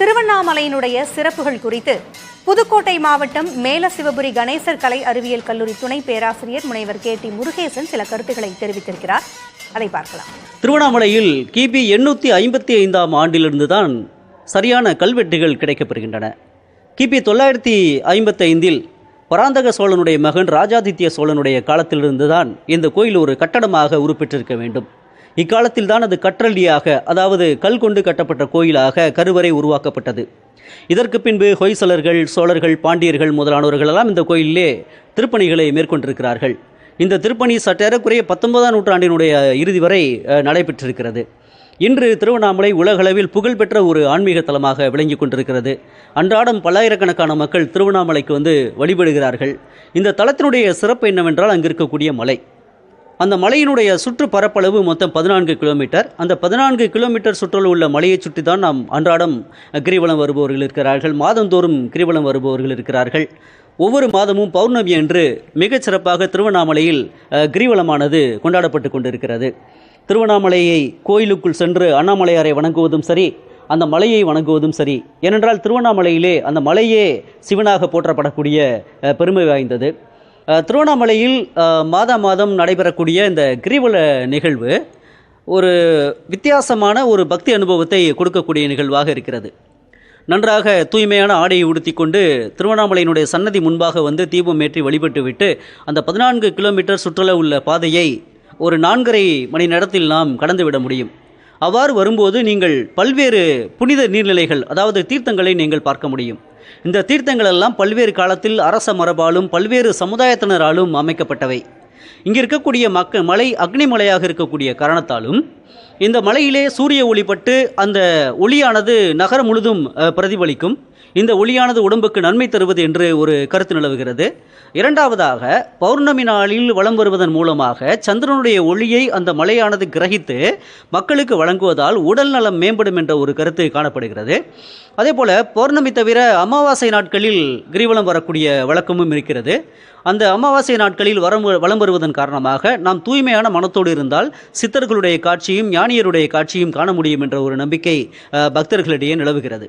திருவண்ணாமலையினுடைய சிறப்புகள் குறித்து புதுக்கோட்டை மாவட்டம் மேல சிவபுரி கணேசர் கலை அறிவியல் கல்லூரி துணை பேராசிரியர் முனைவர் கே டி முருகேசன் சில கருத்துக்களை தெரிவித்திருக்கிறார். அதை பார்க்கலாம். திருவண்ணாமலையில் கிபி எண்ணூற்றி ஐம்பத்தி ஐந்தாம் ஆண்டிலிருந்து தான் சரியான கல்வெட்டுகள் கிடைக்கப்பெறுகின்றன. கிபி தொள்ளாயிரத்தி ஐம்பத்தைந்தில் பராந்தக சோழனுடைய மகன் ராஜாதித்ய சோழனுடைய காலத்திலிருந்து தான் இந்த கோயில் ஒரு கட்டடமாக உருப்பெற்றிருக்க வேண்டும். இக்காலத்தில் தான் அது கற்றளியாக அதாவது கல் கொண்டு கட்டப்பட்ட கோயிலாக கருவறை உருவாக்கப்பட்டது. இதற்கு பின்பு ஹொய்சலர்கள் சோழர்கள் பாண்டியர்கள் முதலானவர்கள் எல்லாம் இந்த கோயிலே திருப்பணிகளை மேற்கொண்டிருக்கிறார்கள். இந்த திருப்பணி சற்றேறக்குறைய பத்தொன்பதாம் நூற்றாண்டினுடைய இறுதி வரை நடைபெற்றிருக்கிறது. இன்று திருவண்ணாமலை உலகளவில் புகழ்பெற்ற ஒரு ஆன்மீக தலமாக விளங்கி கொண்டிருக்கிறது. அன்றாடம் பல்லாயிரக்கணக்கான மக்கள் திருவண்ணாமலைக்கு வந்து வழிபடுகிறார்கள். இந்த தலத்தினுடைய சிறப்பு என்னவென்றால் அங்கு இருக்கக்கூடிய மலை. அந்த மலையினுடைய சுற்று பரப்பளவு மொத்தம் பதினான்கு கிலோமீட்டர். அந்த பதினான்கு கிலோமீட்டர் சுற்றளவு உள்ள மலையை சுற்றி தான் நாம் அன்றாடம் கிரிவலம் வருபவர்கள் இருக்கிறார்கள். மாதந்தோறும் கிரிவலம் வருபவர்கள் இருக்கிறார்கள். ஒவ்வொரு மாதமும் பௌர்ணமி அன்று மிகச்சிறப்பாக திருவண்ணாமலையில் கிரிவலமானது கொண்டாடப்பட்டு கொண்டிருக்கிறது. திருவண்ணாமலையை கோயிலுக்குள் சென்று அண்ணாமலையாரை வணங்குவதும் சரி அந்த மலையை வணங்குவதும் சரி ஏனென்றால் திருவண்ணாமலையிலே அந்த மலையே சிவனாக போற்றப்படக்கூடிய பெருமை வாய்ந்தது. திருவண்ணாமலையில் மாதா மாதம் நடைபெறக்கூடிய இந்த கிரிவல நிகழ்வு ஒரு வித்தியாசமான ஒரு பக்தி அனுபவத்தை கொடுக்கக்கூடிய நிகழ்வாக இருக்கிறது. நன்றாக தூய்மையான ஆடையை உடுத்தி கொண்டு திருவண்ணாமலையினுடைய சன்னதி முன்பாக வந்து தீபம் ஏற்றி வழிபட்டு விட்டு அந்த பதினான்கு கிலோமீட்டர் சுற்றளவு உள்ள பாதையை ஒரு நான்கரை மணி நேரத்தில் நாம் கடந்துவிட முடியும். அவ்வாறு வரும்போது நீங்கள் பல்வேறு புனித நீர்நிலைகள் அதாவது தீர்த்தங்களை நீங்கள் பார்க்க முடியும். இந்த தீர்த்தங்கள் எல்லாம் பல்வேறு காலத்தில் அரச மரபாலும் பல்வேறு சமுதாயத்தினராலும் அமைக்கப்பட்டவை. இங்கே இருக்கக்கூடிய மக்க மலை அக்னிமலையாக இருக்கக்கூடிய காரணத்தாலும் இந்த மலையிலே சூரிய ஒளிப்பட்டு அந்த ஒளியானது நகரம் முழுதும் பிரதிபலிக்கும். இந்த ஒளியானது உடம்புக்கு நன்மை தருவது என்று ஒரு கருத்து நிலவுகிறது. இரண்டாவதாக பௌர்ணமி நாளில் வலம் வருவதன் மூலமாக சந்திரனுடைய ஒளியை அந்த மலையானது கிரகித்து மக்களுக்கு வழங்குவதால் உடல் நலம் மேம்படும் என்ற ஒரு கருத்து காணப்படுகிறது. அதே போல பௌர்ணமி தவிர அமாவாசை நாட்களில் கிரிவலம் வரக்கூடிய வழக்கமும் இருக்கிறது. அந்த அமாவாசை நாட்களில் வரம் வளம் வருவதன் காரணமாக நாம் தூய்மையான மனத்தோடு இருந்தால் சித்தர்களுடைய காட்சியும் ஞானியருடைய காட்சியும் காண முடியும் என்ற ஒரு நம்பிக்கை பக்தர்களிடையே நிலவுகிறது.